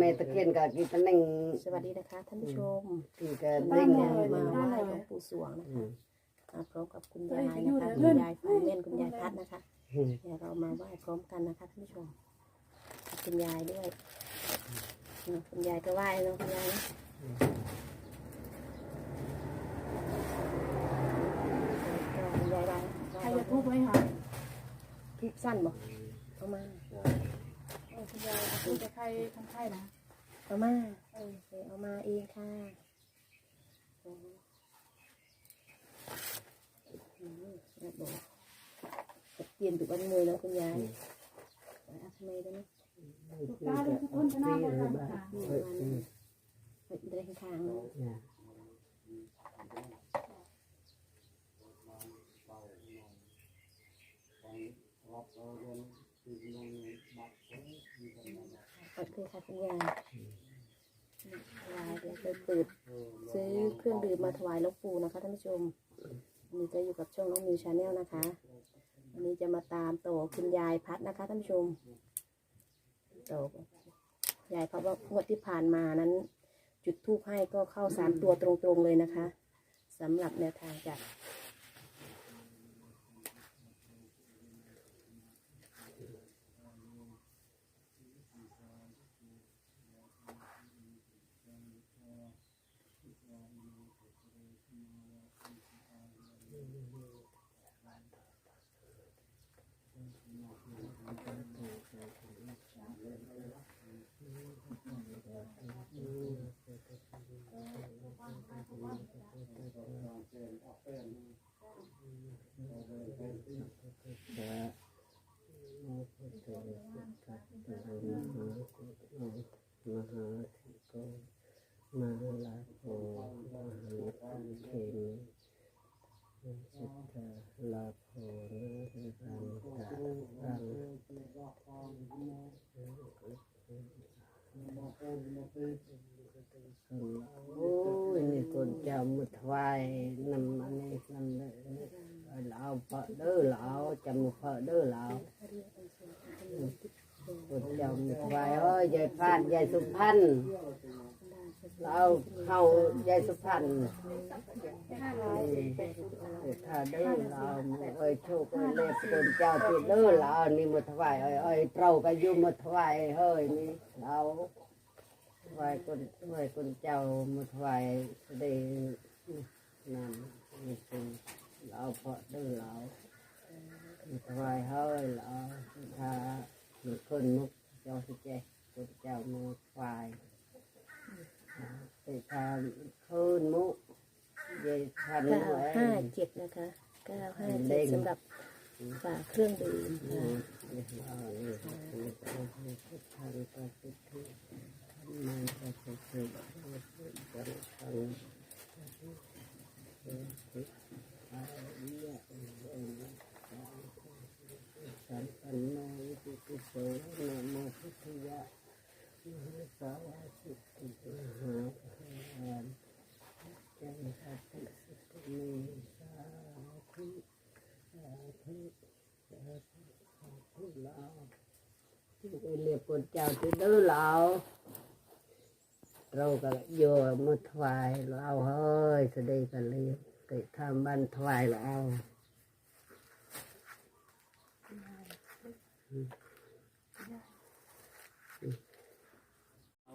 แม่ตะเคียนกับกีตะนึงสวัสดีนะคะท่านผู้ชมที่ก็วันนิ่นี้งยายมาไหว้หลวงปู่สวงนะอืคะมมาพร้อมกับคุณยายนะคะคุณยายฝันเล่นคุณยายพัดนะคะอืมเดี๋ยวเรามาไหว้พร้อมกันนะคะท่านผู้ชมคุณยายด้วยอืมคุณยายก็ไหว้เนาะคุณยายนะก็คุณยายไหว้ใครจะทุบไหมคะทุบสั้นบอกเอามาเออ คุณยายเอาทุบแต่ใครทำใครนะเอามาเออเอามาเองค่ะอืมอืมแล้วบอกเปลี่ยนตุกอันเลยแล้วคุณยายอาทำไมได้ไหมทุกตาดูทุกคนชนะหมดเลยค่ะเฮ้ยอืมเดินข้างๆเนาเนี่ ยโอเคค่ะคุณยายยายเดี๋ยวไปเปิดซื้อเครื่องดื่มมาถวายหลวงปู่นะคะท่านผู้ชมวันนี้จะอยู่กับช่องน้องมิวชาแนลนะคะวันนี้จะมาตามต่อคุณยายพัดนะคะท่านผู้ชมต่อยายเพัดว่างวดที่ผ่านมานั้น จุดทูปให้ก็เข้าสามตัวตรงๆเลยนะคะสำหรับแนวทางจาก จะโมพุทโธสัพพะตุโรมหาปุตโตมหาสิโกมหาลาโภมหาปันเทมิสิทธาลาโภนะรันตะรัง โอ้ยนี่คนจ้ามุทวายนำอันนี้นำเลยลาวเพอเด้อลาจำมุเพอเด้อลาคนจ้ามุทวายเอ้ยยายพานยายสุพรรณเราเข้ายายสุพรรณนี่ถ้าเด้อลาวเอ้ยโชคเอ้ยเล็บคนเจ้าที่เด้อลานี่มุทวายเอ้ยเอ้ยเราก็อยู่มุทวายเฮ้ยนี่เรา วายคนถวายคนเจ้ามาถวายได้นั่นนี่คือเราเพาะดื้อเราถวายเฮ้ยเราถ้าหนึ่งคนมุกเจ้าสิเจคนเจ้ามาถวายไปทำคืนมุกเย็นทันเก้าห้าเจ็ดนะคะเก้าห้าเจ็ดสำหรับฝากเครื่องดื่มค่ะ เอาเนี่ยเอาเนี่ยทางไปติดที่ทำมันก็จะเกิดจะทำสัมปันโนวิติปิโสนะโมพุทธยะมหาสาวาสิติมหาภานจันทติสุตมีสาธุสาธุสาธุสาธุลาวที่ไปเรียกคนเจ้าที่เด้อลา เราก็โยมมาถวายเราเฮ้ยแสดงกันเลยไปทำบันถวายเรา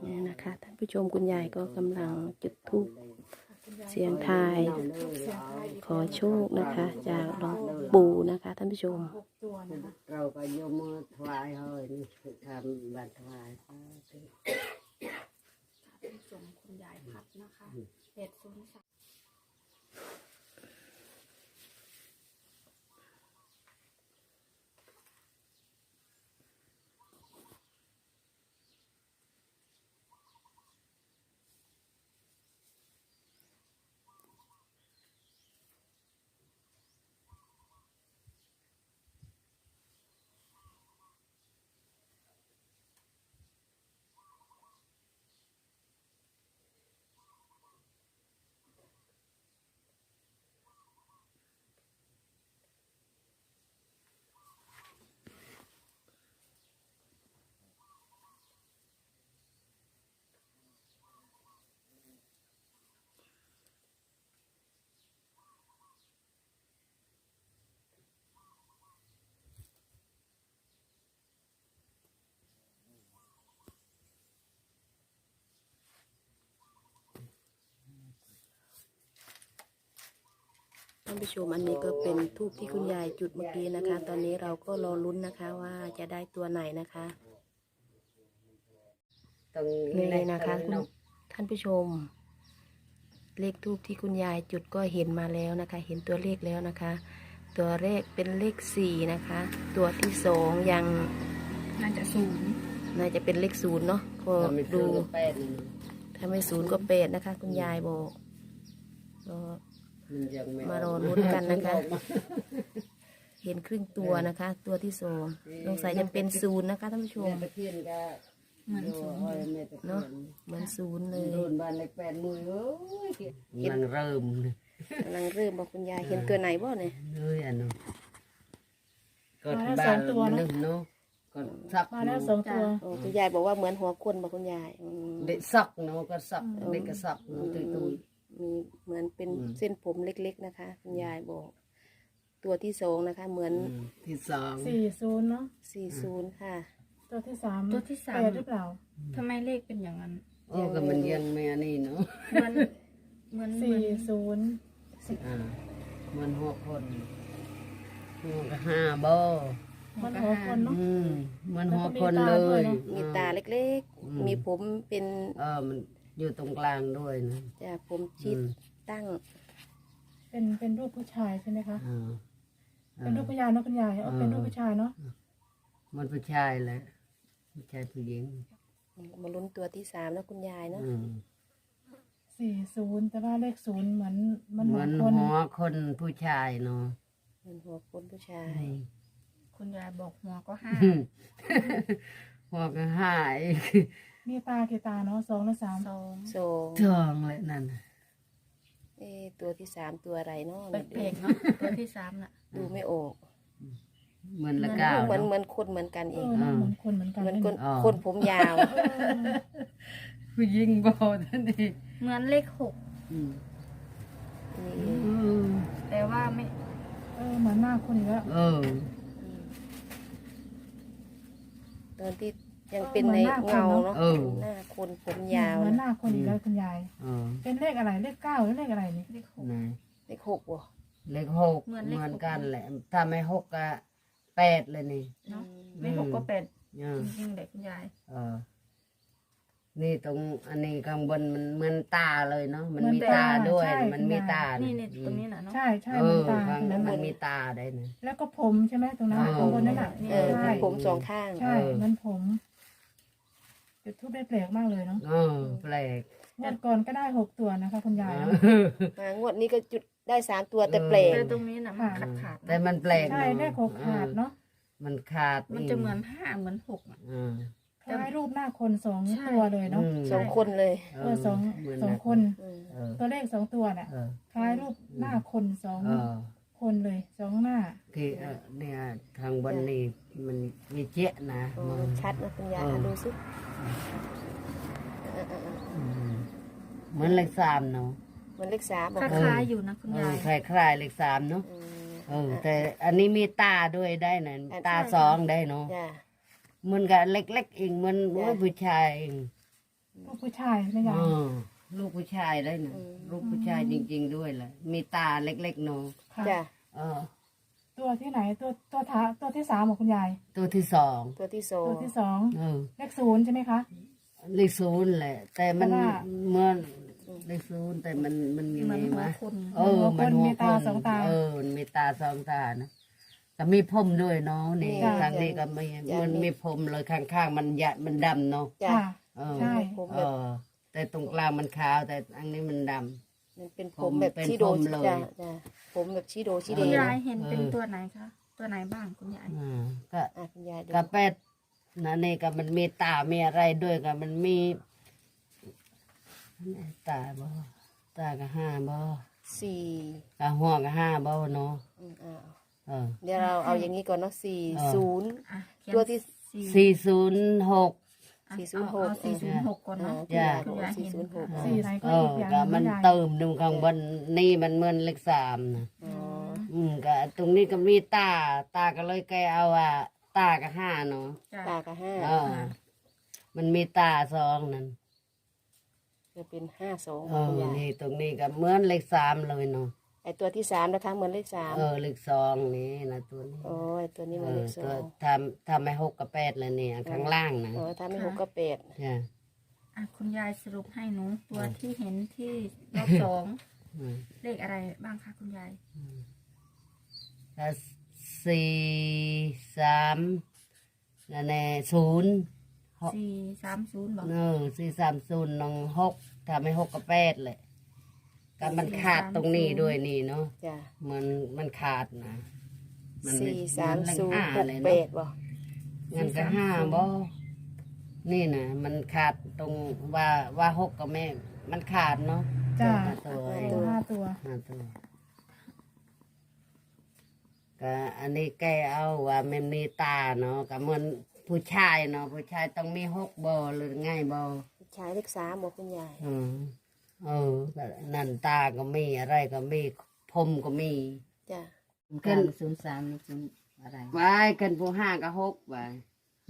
เนี่ยนะคะท่านผู้ชมคุณยายก็กำลังจุดธูปเสียงทาย ขอโชคนะคะ จากหลวงปู่นะคะท่านผู้ชมหกตัวนะคะเราก็โยมมือถวายเฮ้ยนี่คือทำบัตรถวาย สาธุผู้ชมคุณยายพัดนะคะเจ็ดศูนย์สาม ท่านผู้ชมอันนี้ก็เป็นทูบที่คุณยายจุดเมื่อกี้นะคะ ตอนนี้เราก็รอลุ้นนะคะว่าจะได้ตัวไหนนะคะตรงนี่นะคะตรงคุณท่านผู้ชม เลขทูบที่คุณยายจุดก็เห็นมาแล้วนะคะ เห็นตัวเลขแล้วนะคะ ตัวเลขเป็นเลขสี่นะคะ ตัวที่สองยังน่าจะศูนย์น่าจะเป็นเลขศูนย์เนาะก็เราไม่ดูดูก็แปดนี่นะถ้าไม่ศูนย์ก็แปดนะคะ คุณยายบอกก็ มันยังไม่มารอลุ้นกันนะคะ เห็นครึ่งตัวนะคะ ตัวที่สองสงสัยจะเป็นศูนย์นะคะท่านผู้ชม แม่ตะเคียนก็เหมือนศูนย์โอ้ยแม่ตะเคียเนาะนเหมือนศูนย์เลยโดนบ้านเลขแปดมือเอ้ยมันเริ่มเลยกำลังเริ่มบอกคุณยายเห็นตัวไหนบ่เนี่ยเอ้ยอันนู้นก็มาแล้วบ้าสอนงตัวมันเนอะนึ่งเนาะก็สักมาแล้วสองตัว โอ้คุณยายบอกว่าเหมือนหัวคนบอกคุณยายอืมเด็กสักเนาะก็สักเด็กก็สักเนาะตุยตุย มีเหมือนเป็นอืม เส้นผมเล็กๆนะคะคุณยายบอก ตัวที่สองนะคะ เหมือนอืมที่สองสี่ศูนย์เนาะสี่ศูนย์ค่ะ ตัวที่สามตัวที่สาม แปดหรือเปล่าทำไมเลขเป็นอย่างนั้น โอ้ก็มันยังไม่อันนี้เนาะเหมือนเหมือนเหมืสี่อนศูนย์อ่ามันหกคนมันก็ห้าบ่มันหัวคนเนาะ อืมมันแล้วหก็กมีคนตาเลด้วยยเนอะมีตาเล็กอืม ๆ มีผมเป็นเออมัน อยู่ตรงกลางด้วยนะจะผมชิดอืมตั้ง เป็นเป็นรูปผู้ชายใช่ไหมคะ อ่าเป็นรูปผู้ชายเนาะคุณยายเอาเป็นรูปผู้ชายเนาะมันผู้ชายแหละผู้ชายผู้หญิงมาลุ้นตัวที่สามแล้วคุณยายเนาะอืมสี่ศูนย์แต่ว่าเลขศูนย์เหมือนมันเหหัมืวอนคนหัวคนผู้ชายเนาะเหมือนหัวคนผู้ชายคุณยายบอกหัวก็ห้าหัวก็หาย มีตากี่ตาเนาะสองหรือสามสองสองทองเลยนั่นน่ะเอ๊ะตัวที่สามตัวอะไรเนาะแปลกๆเนาะตัวที่สามน่ะ ดูไม่ออกเหมือนละก้าวเหมือนเหเนาะมือนคนเหมือนกันเอเองอมันเหมือนคนเหมือนกันเหมือนคนอ๋อ คนผมยาวผู้หญิงบ่ท่านนี่เหมือนเลขหกอืมนี่อืมแต่ว่าไม่เออเหมือนหน้าคนอีกแล้วเออตอนที่ ยังเป็นในเงาเนาะหน้าคนผมยาวเหมือนหนะน้าคนอีกแล้วคุณยาย เออเป็นเลขอะไรเลขเก้าหรือเลขอะไรนี่เลขหกไหนเลขหกว่ะเลขหกเหมือนเหเลขหกมือนกันแหละถ้าไม่หกก็แปดเลยนี่ เนาะอืมเลขหกก็แปดเออ จริงๆเลยคุณยาย เออ นี่ตรงอันนี้ข้างบนมันเหมือนตาเลยเนาะ มันมีเหมือนตาตาด้วย ใช่มันมีตานี่นี่นี่ตรงนี้น่ะเนาะ ใช่ใช่เอเหมือนอตาข้างใช่ไหมนั้นเหมืมัอนนมีตาได้นะ แล้วก็ผมใช่ไหมตรงนั้นเออข้างบนนั่นแหละเออใช่ผมสองข้าง ใช่เออเหมันผม จุดทูบได้แปลกมากเลยเนาะเออแปลกงวดก่อนก็ได้หกตัวนะคะ คุณยายเอนะอมางวดนี้ก็จุดได้สามตัวแต่แปลก แต่ตรงนี้น่ะมันขาดขาดๆแต่มันแปลกใช่เนาะเลขหกขาดเนาะมันขาดมันจะเหมือนห้าเหมือนหกอะเออคล้ายรูปหน้าคนสองใช่ ตัวเลยเนาะมสองคนเลยเออสองเหมืนสองนะคน อืม เออตัวเลขสองตัวน่ะเออคล้ายรูปหน้าคนสองเออ คนเลยสองหน้า ที่เออเนี่ยทางบนนี่มันมีเจ๊ะนะอ๋อมัน ชัดนะคุณยายเออ อะดูสิอืมเหมือนเลขสามเนาะมันเลขสามบอกคล้ายๆอยู่นะคุณายเออยคล้ายๆเลขสามเนาะอืม เออ แต่อันนี้มีตาด้วยได้นะอันตาสองได้เนาะจ้ะ เหมันกับเล็กๆเองมันจ้ะ ว่าผู้ชายเองลูกผู้ชายไม่ยาเอยอ ลูกผู้ชายได้นะอืมลูกผู้ชายจริง ๆ ด้วยแหละมีตาเล็กๆเนาะค่ะจ้ะเออ ตัวที่ไหนตัวตัวท้าตัวที่สามของคุณยาย ตัวที่สองตัวที่สองตัวที่สองเออเลขศูนย์ใช่ไหมคะ เลขศูนย์แหละ แต่มันแต่ว่า เหมื่อนเลขศูนย์แต่มันมันยังเหมืไงอนหัววะคน เออมันหัวมีตาคนสองตาเออมันมีตาสองตานะแต่มีผมด้วยเนาะนี่จ้ะ ทางนี้ก็มีมันมีผมเลยข้างๆมันหยะมันดำเนาะจ้ะ ค่ะ เออใช่ ผมเอแบบอ แต่ตรงกลางมันขาวแต่อันนี้มันด มันเป็นผผมมแบบเป็นชีโดผมเลยจ้ะจ้ะผมแบบชีโดชีเดคุณนะยายเห็นเป็นเออตัวไหนคะ ตัวไหนบ้างคุณยายำอ่าก็อะคุณยายดูกระเป็ดนะนี่ก็มันมีตา มีอะไรด้วยก็มันมีตาบ่ตาก็ห้าบ่สี่กะหัวก็ห้าบ่เนาะอืมอ่าเออเดี๋ยวเราเอาอย่างนี้ก่อนเนาะสี่เออศูนย์อะเขียนตัวที่สี่สี่ศูนย์หก อะสี่ศูนย์หก เอาสี่ศูนย์หกก่อนเนาะอ่าจ้ะ คุณยายบอกสี่ศูนย์หก สี่ไหนก็เออีอกอย่างก็หมันงยายเติมดูข้างบนนี่มันเหมือนเลขสามนะอ๋ออืมก็ตรงนี้ก็มีตา ตาก็เลยแกเอาอะตาก็ห้าเนาะจ้ะตากับห้าเออมันมีตาสองนั่นจะเป็นห้าสองเอคุณอยายนี่ตรงนี้ก็เหมือนเลขสามเลยเนาะ ไอตัวที่สามนะคะเหมือนเลขสามเออเลขสองนี่นะตัวนี้โอ้ยตัวนี้เหเอมือนเลอขสตัอวงทำทำไม่หกกับแปดเลยเนี่ยข้างล่างนะโอ้ถ้าไม่หกก็เป็ดจ้ะอะคุณยายสรุปให้หนูตัวที่เห็นที่รอบสอง อืมเลขอะไรบ้างคะคุณยาย แล้วสี่สามนั่นแน่ศูนย์สี่สามศูนย์บอกเออสี่สามศูนย์น้องหกทำให้หกกับแปดเลย ก็มันขาดตรงนี้ด้วยนี่เนาะจ้ะมันมันขาดนะมันไสี่สามนเลขศูนย์ห้าหกเลยเป็เนาะดบ่งั้นก็ห้าบ่นี่นะมันขาดตรงว่าว่าหกกับแม่ มันขาดเนาะจ้าห้าตัวตัวห้าตัวห้าตัวก็อันนี้แกเอาว่ามันมีตาเนาะก็เหมือนผู้ชายเนาะผู้ชายต้องมีหกบ่หรือไงบ่ใช้เลขสามบอกคุณยายอืม เออก็นั่นตาก็มีอะไรก็มีผมก็มีจ้ะเกินศูนย์สามศูนย์อะไรไว้กันผู้ห้าก็หกไว้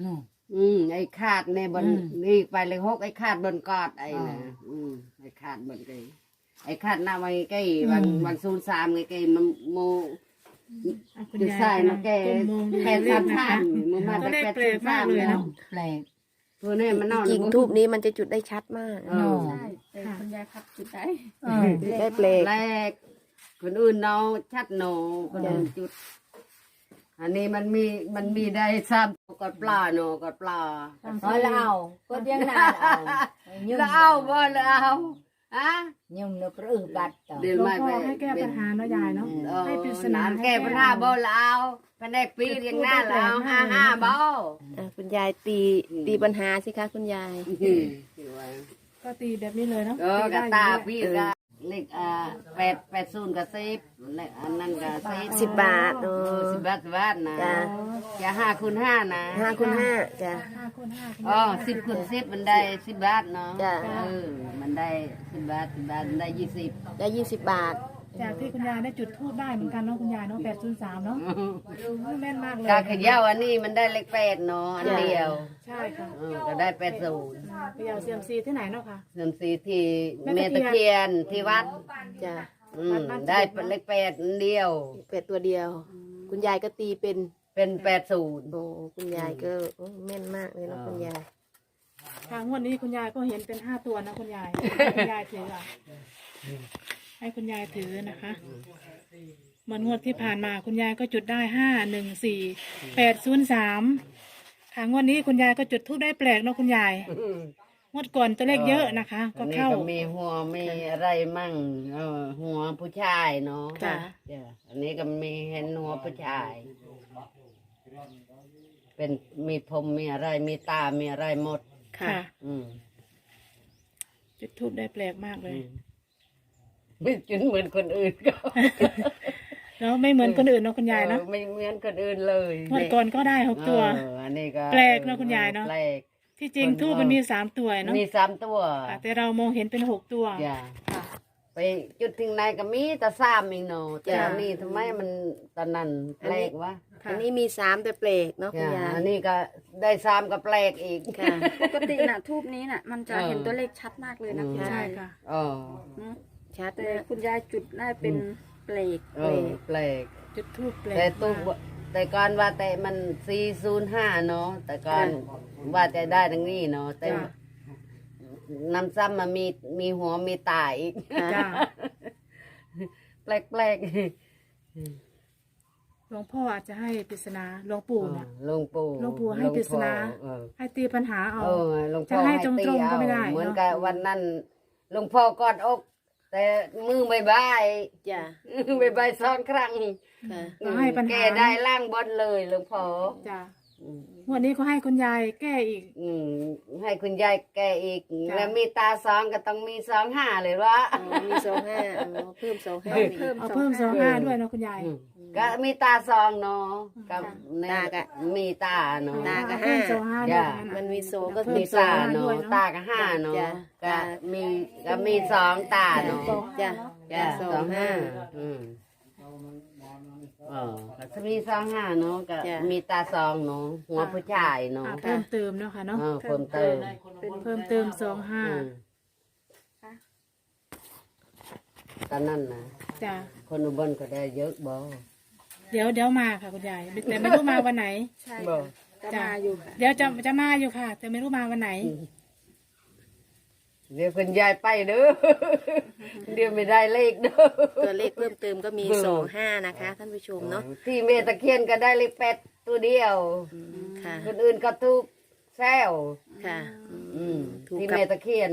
นู่อืมไอ้ขาดในบนอืมนี่ไปเลยหกไอ้ขาดบนกอดไอ้อ๋อนะอืมไอ้ขาดบนไอ้ไอ้ขาดหน้าไว้ใกล้วันวันศูนย์สามไงใกล้มันโมอะคุณจะยายใส่นะแกก้มมองดูแปดเลสาขมนะสาคะมมันมาตัวเลขแปดแปลกมากเลยเนอะแปลก ตัวนี้มันนอนจริงๆทูบนี้มันจะจุดได้ชัดมากเออใช่แต่คุณยายพับจุดได้เออจุดได้เปลกแรกคนอื่นเนาชัดโนคนอื่นจุด อันนี้มันมีมันมีได้ซ้ำกอดปลาโนกอดปลาเออแล้วเอาก็ยังนานเอายุ่งแล้วเอาบ่แล้วเอา ฮะ ยุ่งแล้วปรือบัตรต่อ เดี๋ยวหลวงมาพ่ไปอให้แก้ปัญหาเนาะยายเนาะเออให้ปริศนาแก้ปัญหาบ่แล้วเอาแผนกปีเรียงหน้าแล้วห้าห้าบ่อะคุณยายตีตีปัญหาสิคะคุณยาย อืมก็ตีแบบนี้เลยเนาะเออตีกได้ตาอยู่พี่ก็เลขอ่าแปดแปดศูนย์กับสิบเลขอันนั้นก็สิบสิบบาทเอเอออสิบบาทสิบบาทนะจ้ะอย่าห้าคูณห้านะห้าคูณห้าจ้ะ ห้าคนห้าคนอ๋อสิบคูณสิบมันได้สิบบาทเนาะจ้ะ เออมัน ได้สิบบาทสิบบาทมันได้ยี่สิบได้ยี่สิบบาท จากที่คุณยายได้จุดทูบได้เหมือนกันเนาะคุณยายเนาะแปดศูนย์สามเนาะแม่นมากเลยกาขย่าอันนี้มันได้เลขแปดเนาะอันเดียวใช่ค่ะเออก็ได้แปดศูนย์ไปเอาเซียมซีที่ไหนเนาะค่ะเงินสีที่แม่เมตะตะเคีเคียยนนที่วัดจ้ะอืมได้เป็นเลขแปดอันเดียวเป็ดตัวเดียว คุณยายก็ตีเป็นเป็นแปดศูนย์โอ้คุณยายก็โอ้แม่นมากเลยเนาะคุณยาย ทางวันนี้คุณยายก็เห็นเป็นห้าตัวนะคุณยายคุณยายถืออะให้คุณยายถือนะคะเหมือนงวดที่ผ่านมาคุณยายก็จุดได้ห้าหนึ่งสี่แปดศูนย์สามทางวันนี้คุณยายก็จุดทูบได้แปลกเนาะคุณยายงวดก่อนตัวเลขเยอะนะคะอัก็นนี้เข้าก็มีหัวมีอะไรมั่งเออหัวผู้ชายเนาะค่ะจ้ะอันนี้ก็มีเห็นหัวผู้ชาย เป็นมีผมมีอะไรมีตา มีอะไรหมด ค่ะ อืมจุดทูบได้แปลกมากเลย ไม่จุนเหมือนคนอื่นก็แล้วไม่เหมือนคนอื่นเนาะคุณยายเนาะ ออไม่เหมือนคนอื่นเลยงวดก่อนก็ได้หกตัว เอออันนี้ก็แปลกเนอะคุณยายเนอะ แปลก ที่จริงทูบมันมีสามตัวเนาะมีสามตัวอะแต่เรามองเห็นเป็นหกตัว จ้ะ ไปจุดถึงไหนก็มีแต่สามเองเนาะแต่จ้ะ อันนี้ทำไมมันตอนนั้นแปลกวะค่ะอันนี้มีสามแต่เปลกเนาะคุณจ้ะยายอันนี้ก็ได้สามก็แปลกอีก ค่ะ ปกติน่ะทูบนี้น่ะ มันจะเออเห็นตัวเลขชัดมากเลยนะอืม คุณใช่ยายค่ะ อ๋อเนอะชัดแต่นะคุณยายจุดได้เป็นเปลกเออแปลก จุดทูบแปลกแต่ตู้มากแต่ก่อนว่าแต่มันสี่ศูนย์ห้าเนาะแต่ก่อนว่าจะได้ทั้งนี้เนาะแต่จ้ะ น้ำซ้ำมามีมีหัวมีตาอีก จ้า แปลกแปลกหลวงพ่ออาจจะให้ปริศนาหลวงปู่เนี่ยหลวงปู่หลวงปู่ให้ปริศนาเออให้ตีปัญหาเอาเออหลวงพ่อจะให้ให้ตรงๆตีเอาก็ไม่ได้เหมือนเนอะกับวันนั้นหลวงพ่อกอดอก แต่มือไม่บายจ้ะไม่บายซ้อนครั้งค่ะก็ให้ปัญหาแกได้ล่างบนเลยหลวงพ่อจ้า อืมงวันนี้ก็ให้คุณยายแก้อีก อืมให้คุณยายแกอีก จ้ะ แล้วมีตาสองก็ต้องมีสองห้าเลยวะ อ๋อมีสองห้าอ๋อเพิ่มสองห้าเอาอีกเพิ่มเอาสองเพิ่มสองห้าห้าด้วยเนาะคุณยายอืมก็มีตาสองเนาะกับในตากะมีตาเนาะ ตาเพิ่มสองห้าด้วยจ้ะะ มันมีสองก็เพิ่มีมีสอตางเนาะด้วยเนอะ ตาก็ห้าเนาะจ้ะก็มีก็มีสองตาเนาะจ้ะจ้ะสสอองงห้าห้าอืม อ๋อก็จะมีสองห้าเนาะก็จ้ะ มีตาสองเนาะหัวผู้ชายเนาะ อะเพิ่มเติมเนาะค่ะเนาะเออเพิ่มเติมเพิ่มเติมสองห้าอืมตอนนั้นนะจ้ะคนอุบลก็ได้เยอะบ่เดี๋ยวเดี๋ยวมาค่ะคุณยายแต่ไม่รู้มาวันไหน ใช่บ่จะมาอยู่ค่ะ เดี๋ยวจะจะมาอยู่ค่ะ แต่ไม่รู้มาวันไหน เดี๋ยวคุณยายไปเด้อ เดี๋ยวไม่ได้เลขเด้อตัวเลขเพิ่มเติมก็มีสองห้านะคะ ท่านผู้ชมเนาะที่เมตะเคียนก็ได้เลขแปดตัวเดียวอืมค่ะ คนอื่นก็ถูกแซวค่ะอืมถูกที่กับเมตะเคียน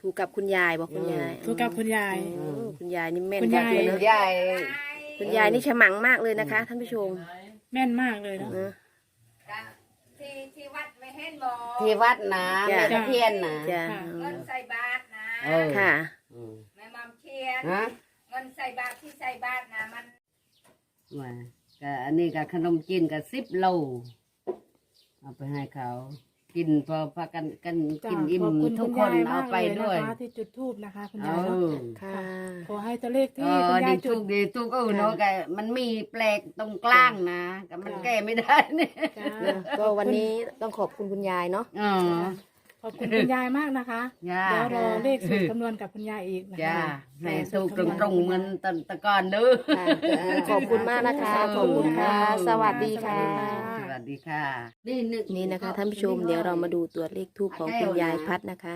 ถูกกับคุณยายบอกคุณยาย ถูกกับคุณยายโอ้คุณยายนี่แม่นคุณมากยายเลยคุเนาะณยายคุณยายนี่ฉมังมากเลยนะคะ ท่านผู้ชม แม่นมากเลยเนาะเนอะที่ที่วัดไม่เห็นบอกที่วัดนะจ้ะเมตะเคียนนะ เออค่ะ อืมแม่มอมเชียนฮะเงินใส่บาทที่ใส่บาทนะมันว่าก็อันนี้ก็ขนมจีนก็สิบโลเอาไปให้เขา กินพอพากันกันจ้ะกินอิ่มขอบคุณทุคุกณคนยายเอามากไปเลยด้วยนะคะที่จุดทูบนะคะคุณายเอยอเนาะค่ะ ขอให้ตัวเลขเอที่คุณายอยดีจุทุด กดีทุกเออเนาะแกมันมีแปลกตรงกลางนะก็มันจ้ะแก้ไม่ได้เนี่ยจ้า ก็วันนี้ต้องขอบคุณคุณยายเนาะอ๋อข อบคุณคุณยายมากนะคะจ้า เดี๋ยวรอเลขสูตรคำนวณกับคุณยายอีกนะจ้าคะให้ถูกตรงๆเหมือนตอนแตะก่อนเด้อค่ะขอบคุณมากนะคะ ขอบคุณค่ะ สวัสดีค่ะ สวัสดีค่ะ นี่นึก นี่นะคะท่านผู้ชมเดี๋ยวเรามาดูตัวเลขทูปของคุณยายพัดนะคะ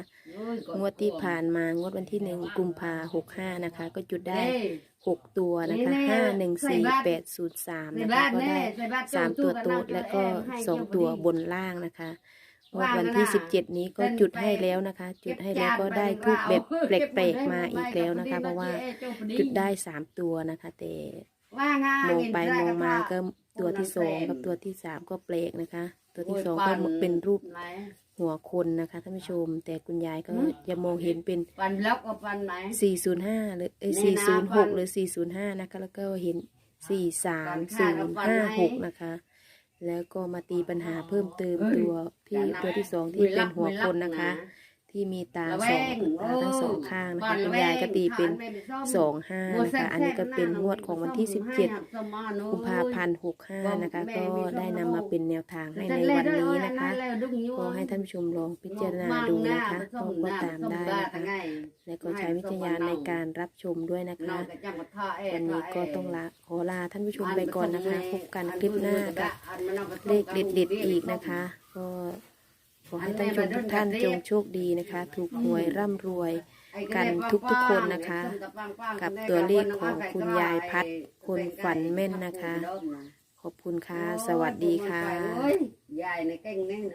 งวดที่ผ่านมางวดวันที่หนึ่งกุมภาหกห้านะคะ ก็จุดได้หกตัวนะคะห้าหนึ่งสี่แปดศูนย์สามนะคะก็ได้สามตัวโต๊ดและก็สองตัวบนล่างนะคะง วดวันที่สิบเจ็ดนี้ก็จุดให้แล้วนะคะ จุดให้แล้วก็ได้ทูปแบบแปลกๆมาอีกแล้วนะคะ เพราะว่าจุดได้สามตัวนะคะ แต่มองไปมองมาก็ตัวที่สองกับตัวที่สามก็แปลกนะคะ ตัวที่สองก็เป็นรูปหัวคนนะคะท่านผู้ชม แต่คุณยายก็จะมองเห็นเป็นปันล็อกกับปันไหน405หรือเอ้ยนี่นะฟัน406หรือ405นะคะ แล้วก็เห็น43056นะคะ แล้วก็มาตีปัญหาเพิ่มเติมตัวที่ตัวที่สองที่เป็นหัวคนนะคะ ที่มีตาสองตาทั้งสองข้างนะคะคุณยายก็ตีเป็นสองห้านะคะอันนี้ก็เป็นงวดของวันที่17กุมภาพันธ์65นะคะ ก็ได้นำมาเป็นแนวทางให้ในวันนี้นะคะก็ให้ท่านผู้ชมลองพิจารณาดูนะคะก็ก็ตามได้นะคะและก็ใช้วิจารณญาณในการรับชมด้วยนะคะวันนี้ก็ต้องลาขอลาท่านผู้ชมไปก่อนนะคะพบกันคลิปหน้ากับเลขเด็ดๆอีกนะคะ ก็ข อให้ท่านผู้ชมทุกท่านจงโชคดีนะคะ ถูกหวยร่ำรวยกันทุกๆคนนะคะ กับตัวเลขของคุณยายพัดคนฝันแม่นนะคะ ขอบคุณค่ะ สวัสดีค่ะ